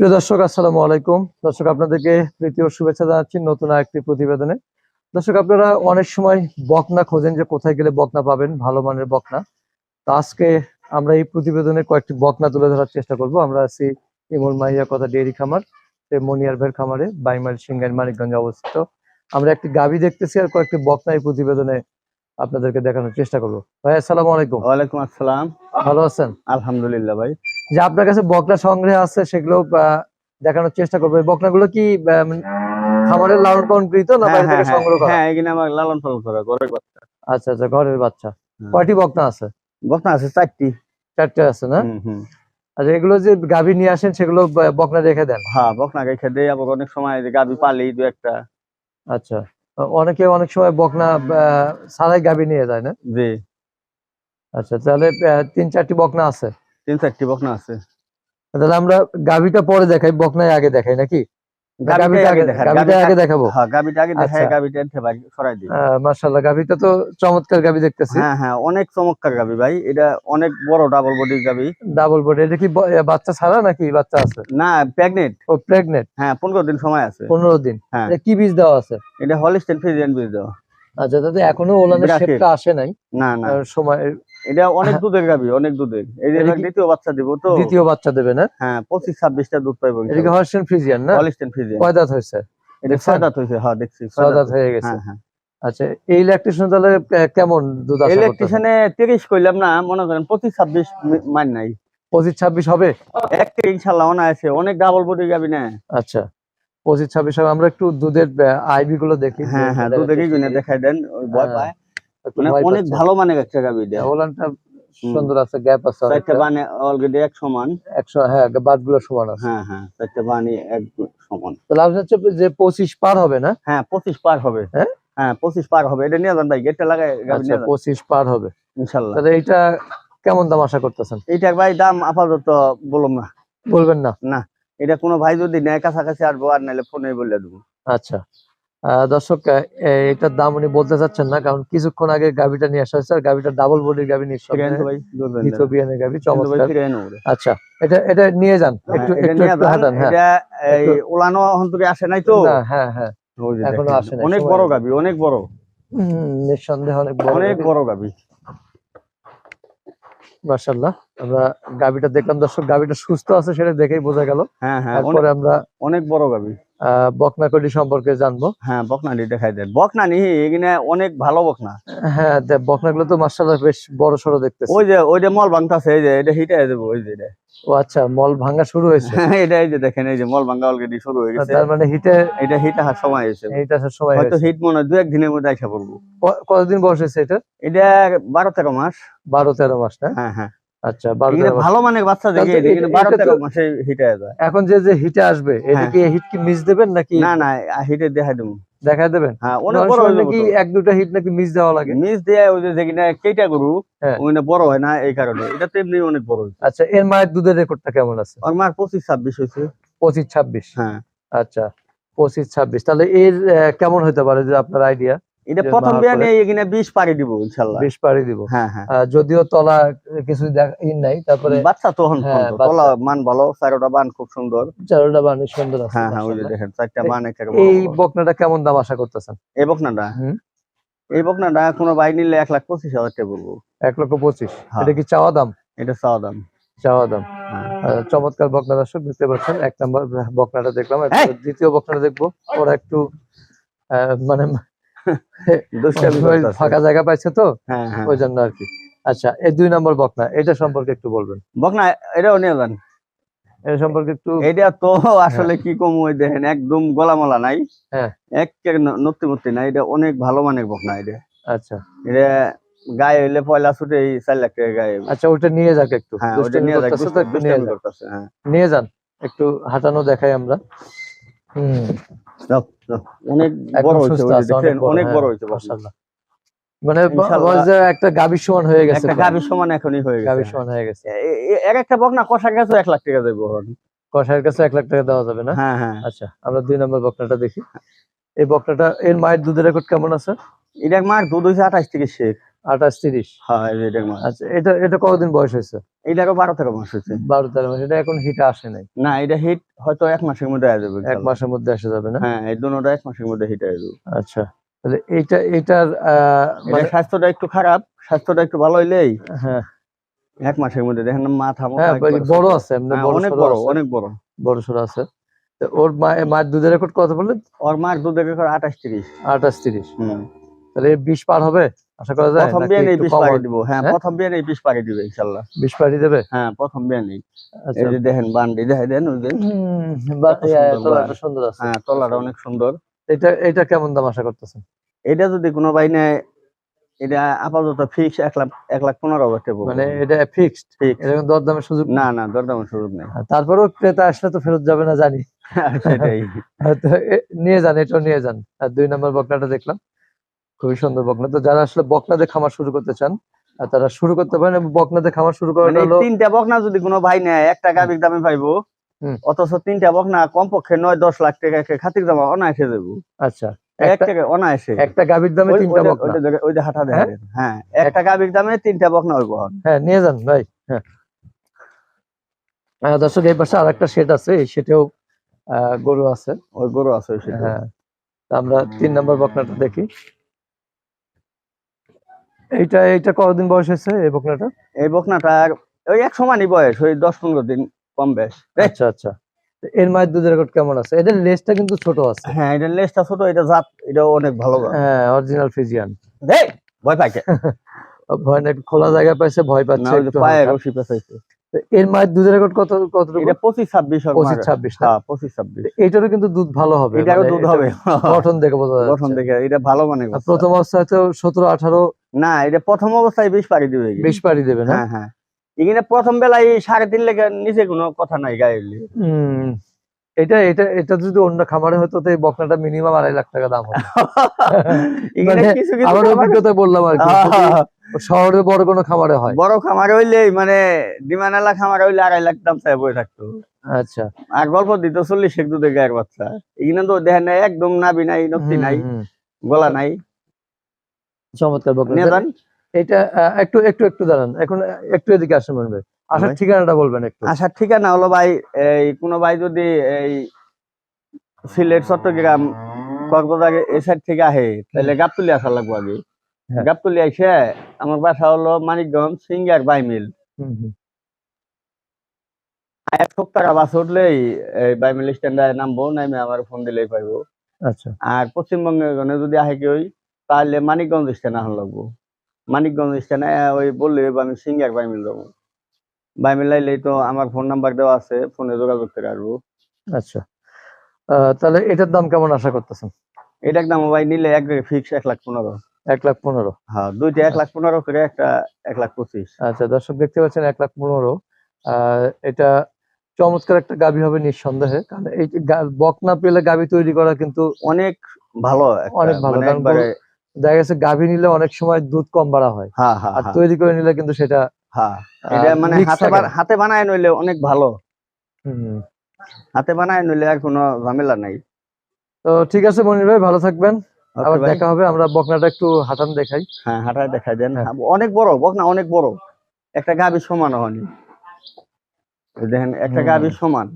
প্রিয় দর্শক আসসালামু আলাইকুম। দর্শক আপনাদেরকে প্রীতি ও শুভেচ্ছা জানাচ্ছি নতুন আরেকটি প্রতিবেদনে। দর্শক আপনারা অনেক সময় বকনা খোঁজেন যে কোথায় গেলে বকনা পাবেন ভালো মানের বকনা। তো আজকে আমরা এই প্রতিবেদনে কয়েকটি বকনা তুলে ধরার চেষ্টা করব। আমরা আছি ইমুল মাহিয়া কথা ডেয়ারি খামার মনিয়ার ভাইয়ের খামারে বাইমাল সিংহের মানিকগঞ্জে অবস্থিত। আমরা একটি গাভী দেখতেছি আর কয়েকটি বকনা এই প্রতিবেদনে আপনাদেরকে দেখানোর চেষ্টা করব। ভাই আসসালামু আলাইকুম। ওয়ালাইকুম আসসালাম। ভালো আছেন? আলহামদুলিল্লাহ ভাই। যে আপনার কাছে বকনা সংগ্রহ আছে সেগুলো দেখানোর চেষ্টা করব। বকনাগুলো কি মানে খামারের লালন পালন কৃত না হ্যাঁ বাইরে হ্যাঁ থেকে সংগ্রহ হ্যাঁ, করা? হ্যাঁ এখানে আমার লালন পালন করা ঘরের বাচ্চা। আচ্ছা আচ্ছা ঘরের বাচ্চা। কয়টি বকনা আছে? বকনা আছে চারটি। চারটে আছে না। আচ্ছা এগুলো যে গাভী নিয়ে আসেন সেগুলো বকনা রেখে দেন? হ্যাঁ বকনা রেখে দেয় আবার অনেক সময় যে পালি দু একটা। আচ্ছা অনেকে অনেক সময় বকনা ছাড়াই গাভী নিয়ে যায় না? জি। আচ্ছা তাহলে তিন চারটি বকনা আছে। তিন চারটি বকনা আছে। তাহলে আমরা গাভীটা পরে দেখাই বকনায় আগে দেখাই নাকি? গাভীটা গাবিটা। গাবিটা তো চমৎকার গাভী দেখতেছি। হ্যাঁ হ্যাঁ অনেক চমৎকার গাবি ভাই। এটা অনেক বড় ডাবল বডির ডাবল বডি এটা কি বাচ্চা ছাড়া নাকি বাচ্চা আছে? না প্রেগনেন্ট ও প্রেগনেন্ট হ্যাঁ পনেরো দিন সময় আছে। পনেরো দিন। হ্যাঁ। কি বীজ দেওয়া আছে? এটা হলিস্টেন বীজ দেওয়া। আচ্ছা তাতে এখনও ওলানের শেপটা আসে নাই। না না। সময় এটা অনেক দুধের গাবি অনেক দুধের। এই যে দ্বিতীয় বাচ্চা দিব তো। দ্বিতীয় বাচ্চা দেবে না? হ্যাঁ পঁচিশ ছাব্বিশটা দুধ পাইবো এটা কি হর্ষেন ফ্রিজিয়ান না? হলিস্টেন ফিজিয়ান কয় দাঁত হয়েছে? এটা দেখছেন? ছয় দাঁত হয়েছে হ্যাঁ দেখছি ছয় দাঁত হয়ে গেছে। হ্যাঁ হ্যাঁ। আচ্ছা এই ইলেকট্রিশিয়ান তাহলে কেমন দুধ আশা ইলেকট্রিশিয়ানে তিরিশ কইলাম না মনে করেন মান নাই। পঁচিশ ছাব্বিশ হবে? এক থেকে ইনশাল্লাহ অনা আছে অনেক ডাবল বডি গাবি না। আচ্ছা পঁচিশ ছাব্বিশ হবে। আমরা একটু দুধের আইবি গুলো দেখি। হ্যাঁ হ্যাঁ। দেখাই দেন ওই ভয় পায়। একটু ভয় অনেক ভালো মানের একটা গাবি দেয়। ওলানটা সুন্দর আছে গ্যাপ আছে চারটা। বানে অলরেডি এক সমান। একশো হ্যাঁ বাদগুলো সমান আছে। হ্যাঁ হ্যাঁ চারটা বানি এক সমান। তাহলে আপনার হচ্ছে যে পঁচিশ পার হবে না? হ্যাঁ পঁচিশ পার হবে। হ্যাঁ? হ্যাঁ পঁচিশ পার হবে। এটা নিয়ে যান ভাই গেটটা লাগাই আচ্ছা পঁচিশ পার হবে। ইনশাল্লাহ। তাহলে এইটা কেমন দাম আশা করতেছেন? এইটার ভাই দাম আপাতত বললাম না। বলবেন না? না এটা কোনো ভাই যদি নেয় কাছাকাছি আসব আর নাহলে ফোনে বলে দেবো। আচ্ছা। দর্শক এটার দাম উনি বলতে চাচ্ছেন না কারণ কিছুক্ষণ আগে গাভিটা নিয়ে আসা হয়েছে আর গাভিটা ডাবল বডির গাভি ফিরে আনতো নিঃসন্দেহে ভাই ধরবেন না। ইথিওপিয়ানের গাভি চমৎকার। আচ্ছা এটা এটা নিয়ে যান হ্যাঁ, একটু একটু নিয়ে হাঁটান হ্যাঁ। ওলানো এখন থেকে আসে নাই তো? হ্যাঁ হ্যাঁ। এখনও আসে নাই, অনেক বড়। অনেক বড়। নিঃসন্দেহে অনেক বড় অনেক বড় গাবি মার্শাল্লাহ আমরা গাভিটা দেখলাম দর্শক গাভিটা সুস্থ আছে সেটা দেখেই বোঝা গেল। হ্যাঁ হ্যাঁ তারপরে আমরা অনেক বড় গাবি আহ, বকনাকড়ি সম্পর্কে জানব। হ্যাঁ বকনাটি দেখাই দেন। বকনা নি এখানে অনেক ভালো বকনা। হ্যাঁ বকনাগুলো তো মার্শাল্লাহ বেশ বড় সড়ো দেখতেছি। ওই যে ওই যে মল ভাঙতাছে এই যে এটা হিটাই দেবো ওই যে এটা। ও আচ্ছা মল ভাঙা শুরু হয়েছে? এটা এই যে দেখেন এই যে মল ভাঙা অলরেডি শুরু হয়ে গেছে। তার মানে হিটে এটা হিট আসার সময় হয়েছে। এইটা আসার সময় হয়তো হিট মনে হয় দু এক দিনের মধ্যে আইসা পড়ব। কতদিন বয়স হয়েছে এটা? এটা বারো তেরো মাস। বারো তেরো মাস না? হ্যাঁ হ্যাঁ। আচ্ছা ভালো মানের বাচ্চা মাসে হিটে যায়। এখন যে যে হিটে আসবে এটা হ্যাঁ। হিট কি মিস দেবেন নাকি না না হিটে দেখা দেবো। দেখায় দেবেন? হ্যাঁ অনেক বড় নাকি এক দুটা হিট নাকি মিস দেওয়া লাগে? মিস দিয়ে ওই যে কেটা গরু হ্যাঁ। বড় হয় না এই কারণে। এটা তো এমনি অনেক বড় আচ্ছা এর মায়ের দুধের রেকর্ডটা কেমন আছে? মার পঁচিশ ছাব্বিশ হয়েছে পঁচিশ ছাব্বিশ? হ্যাঁ। আচ্ছা পঁচিশ ছাব্বিশ। তাহলে এর কেমন হতে পারে যে আপনার আইডিয়া এটা প্রথম বিয়ানে এখানে বিশ পাড়ি দিব ইনশাল্লাহ। বেশ পাড়ি দিব। হ্যাঁ হ্যাঁ। যদিও তলা কিছু দেখ- ই নাই তারপরে বাচ্চা তো হন হ্যাঁ, তলা মান ভালো চারোটা বান খুব সুন্দর। চারোটা বানি সুন্দর আছে হ্যাঁ হ্যাঁ ওই দেখেন চারটা বান একটা এই বকনাটা কেমন দাম আশা করতেছেন? এই বকনাটা। এই বকনাটা কোনো ভাই নিলে এক লাখ পঁচিশ হাজার টাকা বলব। এক লক্ষ পঁচিশ। হ্যাঁ। এটা কি চাওয়া দাম? এটা চাওয়া দাম। চাওয়া দাম। হ্যাঁ। চমৎকার বকনা দর্শক দেখতে পাচ্ছেন এক নম্বর বকনাটা দেখলাম। দ্বিতীয় বকনাটা দেখব। ওরা একটু আহ, মানে। ফাঁকা জায়গা পাইছে তো হ্যাঁ হ্যাঁ। ওই জন্য আর কি। আচ্ছা এই দুই নম্বর বকনা এটা সম্পর্কে একটু বলবেন। বকনা এটাও নিয়ে যান এটা সম্পর্কে একটু এটা তো আসলে কি কম ওই দেখেন একদম গলামলা নাই। হ্যাঁ। এক নত্তি মত্তি নাই এটা অনেক ভালো মানের বকনা এটা। আচ্ছা। এটা গায়ে হইলে পয়লা ছুটে এই চার লাখ টাকা গায়ে। আচ্ছা ওটা নিয়ে যাক একটু। হ্যাঁ ওটা নিয়ে যাক একটু নিয়ে যাক। নিয়ে যান একটু হাঁটানো দেখাই আমরা। হুম। অনেক বড় হয়েছে হ্যাঁ, বড় হয়েছে মাশাআল্লাহ। মানে একটা গাভীর সমান হয়ে গেছে একটা প্রায়। সমান এখনই হয়ে গাভীর গেছে সমান হয়ে গেছে। এ- এ- এক একটা বকনা কষার কাছে লাখ টাকা। কষাইয়ের কাছে লাখ টাকা দেওয়া যাবে না? হ্যাঁ হ্যাঁ। আচ্ছা আমরা দুই নম্বর বকনাটা দেখি। এই বকনাটা এর মায়ের দুধের রেকর্ড কেমন আছে? এটা মার দুধ হয়েছে আঠাশ থেকে শেখ। আঠাশ তিরিশ। হ্যাঁ এটার মার। আচ্ছা এটা এটা কতদিন বয়স হয়েছে? এইটারও বারো তেরো মাস হয়েছে। বারো তেরো মাস এটা এখন হিটে আসে নাই। না এটা হিট হয়তো এক মাসের মধ্যে আসবে যাবে এক মাসের মধ্যে এসে যাবে না? হ্যাঁ এই দুটোটা এক মাসের মধ্যে হিট আসবে। আচ্ছা তাহলে এইটা এইটার আহ, মানে স্বাস্থ্যটা একটু খারাপ স্বাস্থ্যটা একটু ভালো হইলেই হ্যাঁ। এক মাসের মধ্যে দেখেন মাথা মুথা হ্যাঁ বড় আছে হ্যাঁ, অনেক বড় অনেক বড়। বড় সড়ো আছে। তো ওর মায়ের মায়ের দুধের রেকর্ড কত বললেন? ওর মার দুধের রেকর্ড আঠাশ তিরিশ। আঠাশ তিরিশ। হুম। তাহলে বিশ পার হবে? আশা করা যায়? প্রথম? দিব। হ্যাঁ হ্যাঁ? প্রথম দিবে হ্যাঁ প্রথম আচ্ছা। এই যে দেখেন বান্ডি দেন ওই যে। সুন্দর তলাটা সুন্দর আছে। হ্যাঁ তলাটা অনেক সুন্দর। এটা এটা কেমন দাম আশা করতেছেন? এটা যদি কোনো ভাই নেয় এটা আপাতত ফিক্স এক লাখ এক লাখ পনেরো হাজার টাকা মানে এটা ফিক্সড। এরকম দরদামের সুযোগ না না দরদামের সুযোগ নেই। তারপরেও ক্রেতা আসলে তো ফেরত যাবে না জানি। সেটাই। নিয়ে যান এটাও নিয়ে যান। আর দুই নম্বর বকনাটা দেখলাম। খুবই সুন্দর বকনা। তো যারা আসলে বকনাতে খামার শুরু করতে চান আর তারা শুরু করতে পারেন এবং বকনাতে খামার শুরু মানে করাটা এই হলো তিনটা বকনা যদি কোনো ভাই নেয় একটা গাবির দামে পাইবো অথচ তিনটা বকনা কমপক্ষে নয় দশ লাখ টাকা খাতির দাম অনায়াসে দেবো। আচ্ছা একটা গাভীর দামে তিনটা বকনা। হাঁটা হ্যাঁ? হ্যাঁ একটা গাবির দামে তিনটা বকনা হইব হ্যাঁ নিয়ে যান ভাই হ্যাঁ। আহ, দর্শক এই পাশে আরেকটা আছে এই সেটেও আহ, গরু আছে। ওই গরু আছে ওই হ্যাঁ আমরা তিন নম্বর বকনাটা দেখি। এইটা এইটা কতদিন বয়স হয়েছে এই বকনাটা? এই বকনাটা ওই এক সমানই বয়স ওই দশ পনেরো দিন কম বেশ। আচ্ছা আচ্ছা। এর মায়ের দুধের রেকর্ড কেমন আছে? এদের লেজটা কিন্তু ছোট আছে। হ্যাঁ এদের লেজটা ছোট এটা জাত এটা অনেক ভালো হ্যাঁ অরিজিনাল ফিজিয়ান ভয় পাইছে। ভয় না খোলা জায়গা পাইছে ভয় পাচ্ছে পায়ে রশি পেঁচাইছে। তো এর মায়ের দুধের রেকর্ড কত কতটুকু? এটা পঁচিশ ছাব্বিশ ওর পঁচিশ মার। ছাব্বিশ না? হ্যাঁ পঁচিশ ছাব্বিশ। এইটারও কিন্তু দুধ ভালো হবে এটারও মানে দুধ হবে। গঠন দেখে বোঝা যাচ্ছে। গঠন দেখে এটা ভালো মানে প্রথম অবস্থায় তো সতেরো আঠারো? না এটা প্রথম অবস্থায় বিষ পাড়ি দিবে এগুলো। বিশ পাড়ি দেবে না? হ্যাঁ হ্যাঁ। এখানে প্রথম বেলায় সাড়ে তিন লেগে নিচে কোনো কথা নাই গায়ে। হুম। এটা এটা এটা যদি অন্য খামারে হতো তো এই বকনাটা মিনিমাম আড়াই লাখ টাকা দাম হতো। মানে কিছু কিছু আমার অভিজ্ঞতা বললাম আর কি শহরে বড় কোনো খামারে হয়? বড় খামার হইলে মানে ডিমানালা খামার হইলে আড়াই লাখ দাম চাই বই থাকতো। আচ্ছা। আর গল্প দিত চল্লিশ এক দুধে গায়ের বাচ্চা। এখানে তো দেখেন একদম নাবি নাই নক্তি নাই গলা নাই। চমৎকার যান। এটা একটু একটু একটু দাঁড়ান। এখন একটু এদিকে আসেন মনে আসার ঠিকানাটা বলবেন একটু। আসার ঠিকানা হলো ভাই এই কোনো ভাই যদি এই সিলেট চট্টগ্রাম কক্সবাজার এই সাইড থেকে আহে তাহলে গাবতলি আসা লাগবে আগে। গাবতলি আইসে আমার বাসা হলো মানিকগঞ্জ সিঙ্গার বাইমিল। এক সপ্তাহ বাস উঠলেই এই বাইমিল স্ট্যান্ডে নামবো নামে আমার ফোন দিলেই পাইবো। আচ্ছা। আর পশ্চিমবঙ্গে গনে যদি আহে কেউ তাহলে মানিকগঞ্জ স্ট্যান্ড আসান লাগবো। মানিকগঞ্জ স্ট্যান্ডে ওই বললে আমি সিঙ্গার বাইমিল যাব। বাইমিল আইলেই তো আমার ফোন নাম্বার দেওয়া আছে ফোনে যোগাযোগ করে আসব। আচ্ছা। আহ, তাহলে এটার দাম কেমন আশা করতেছেন? এটা একদম ভাই নিলে এক ফিক্স এক লাখ পনেরো। এক লাখ পনেরো। হ্যাঁ দুইটা এক লাখ পনেরো করে একটা এক লাখ পঁচিশ। আচ্ছা দর্শক দেখতে পাচ্ছেন এক লাখ পনেরো। এটা চমৎকার একটা গাভী হবে নিঃসন্দেহে কারণ এই যে গা- পেলে গাভী তৈরি করা কিন্তু অনেক ভালো একটা, অনেক ভালো, মানে দেখা গেছে গাভী নিলে অনেক সময় দুধ কম বাড়া হয়। হ্যাঁ হ্যাঁ আর তৈরি করে নিলে কিন্তু সেটা এটা মানে হাতে না। বানায় নইলে অনেক ভালো। হাতে বানায় নইলে আর কোনো ঝামেলা নাই। তো ঠিক আছে মনির ভাই ভালো থাকবেন। আবার দেখা হবে আমরা বকনাটা একটু হাঁটান দেখাই। হ্যাঁ হাঁটায় দেখাই দেন। হ্যাঁ। অনেক বড় বকনা অনেক বড়। একটা গাভীর সমান হয়নি। দেখেন একটা গাভী গাভীর সমান।